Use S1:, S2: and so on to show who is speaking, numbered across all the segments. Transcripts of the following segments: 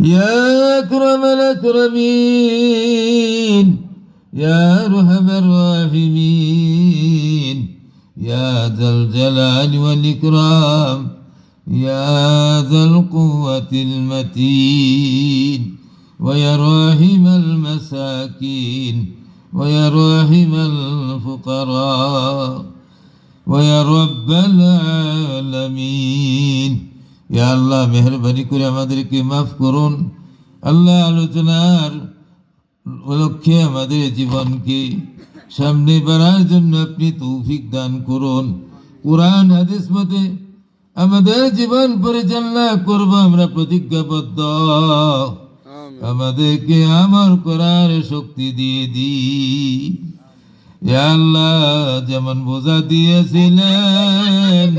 S1: يا أكرم الأكرمين يا أرحم الراحمين يا ذا الجلال والإكرام يا ذا القوة المتين ويا راحم المساكين ويا راحم الفقراء ويا رب العالمين. ইয়া আল্লাহ মেহরবানি করে আমাদেরকে মাফ করুন। আল্লাহ আলোচনার লক্ষ্যে আমাদের জীবনকে সামনে বাড়ার জন্য আপনি তৌফিক দান করুন। কোরআন হাদিস মতে আমাদের জীবন পরিচালনা করব আমরা প্রতিজ্ঞাবদ্ধ। আমাদেরকে আমার করার শক্তি দিয়ে দিই আল্লাহ যেমন বোঝা দিয়েছিলেন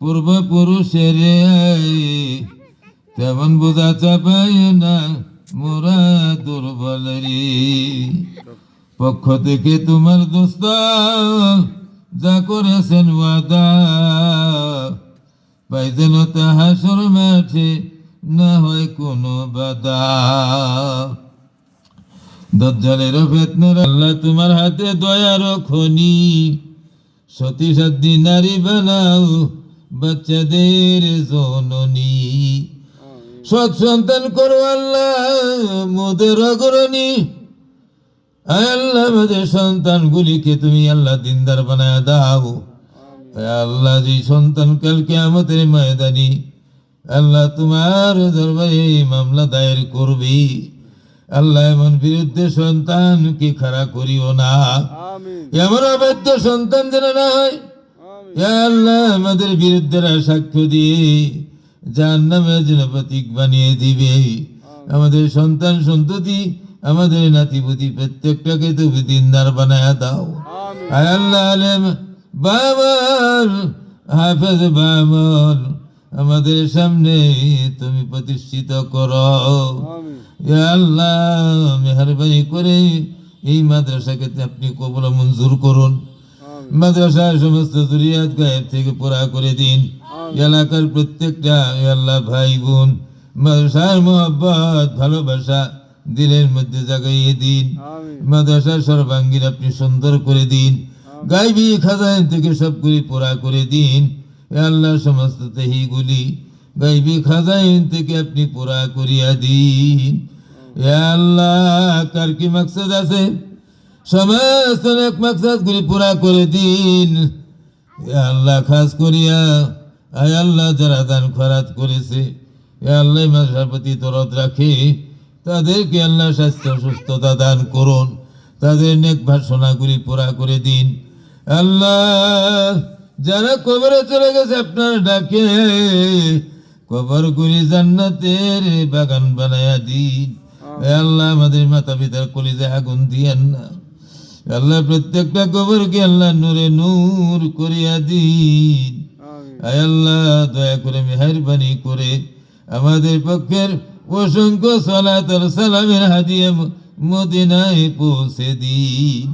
S1: পূর্বপুরুষের তেমন বোঝা চাপাই না মোরা দুর্বল রে পক্ষ থেকে তোমার দোস্ত, যা করেছেন ওয়াদা পাইতেন হাসর মাঠে না হয় কোনো বাদা দজ্জালের ফেতনার আল্লাহ তোমার হাতে দয়ার খনি সতী সাধ্যি নারী বানাও বাচ্চাদের জননী। সৎ সন্তান করো আল্লাহ মোদের অগ্রণী। আল্লাহ আমাদের সন্তানগুলিকে তুমি আল্লাহ দিনদার বানায় দাও। আল্লাহ যে সন্তান কালকে আমাদের ময়দানি আল্লাহ তোমার দরবারে মামলা দায়ের করবি। আল্লাহ এমন বিরুদ্ধে সন্তানকে খাড়া করিও না। এমন অবাধ্য সন্তান যেন না হয় আল্লাহ আমাদের বিরুদ্ধে সাক্ষ্য দিয়ে যার নামে যেন প্রতীক বানিয়ে দিবে। আমাদের সন্তান সন্ততি আমাদের নাতিপুতি প্রত্যেকটাকে তুমি দিনদার বানায় দাও। আল্লাহ আলেম বাবর হাফেজ বাবর আমাদের সামনে তুমি প্রতিষ্ঠিত করো। ইয়া আল্লাহ মেহরবানি করে এই মাদ্রাসাকে আপনি কবল মঞ্জুর করুন। মাদ্রাসার সমস্ত জুরিয়াত গায়ের থেকে পুরা করে দিন। এলাকার প্রত্যেকটা আল্লাহ ভাই বোন মাদ্রাসার মোহাব্বত ভালোবাসা দিলের মধ্যে জাগাইয়ে দিন। মাদ্রাসার সর্বাঙ্গীন আপনি সুন্দর করে দিন। গাইবি খাজাইন থেকে সবগুলি পুরা করে দিন। আল্লাহ সমস্ত তেহিগুলি গাইবি খাজাইন থেকে আপনি পুরা করিয়া দিন। আল্লাহ কার কি মাকসাদ আছে? সমস্ত মাকসাদ গুলি পুরা করে দিন। আল্লাহ খাস করিয়া, আয় আল্লাহ যারা দান খরাত করেছে আল্লাহ মাসার প্রতি দরদ রাখে। তাদেরকে আল্লাহ স্বাস্থ্য, সুস্থতা দান করুন। তাদের নেক ভাষণাগুলি পুরা করে দিন। আল্লাহ, যারা কবরে চলে গেছে আপনার ডাকে কবর গুলি জান্নাতের বাগান বানায়া দিন। আল্লাহ আমাদের মাতা পিতার কলিজে আগুন দিয়েন না। আল্লাহ প্রত্যেকটা কবরকে আল্লাহ নূরে নূর করিয়া দিন। আয় আল্লাহ দয়া করে মেহরবানি করে আমাদের পক্ষের অসংখ্য সালাত আর সালামের হাদিয়ে মদিনায় পৌঁছে দিন।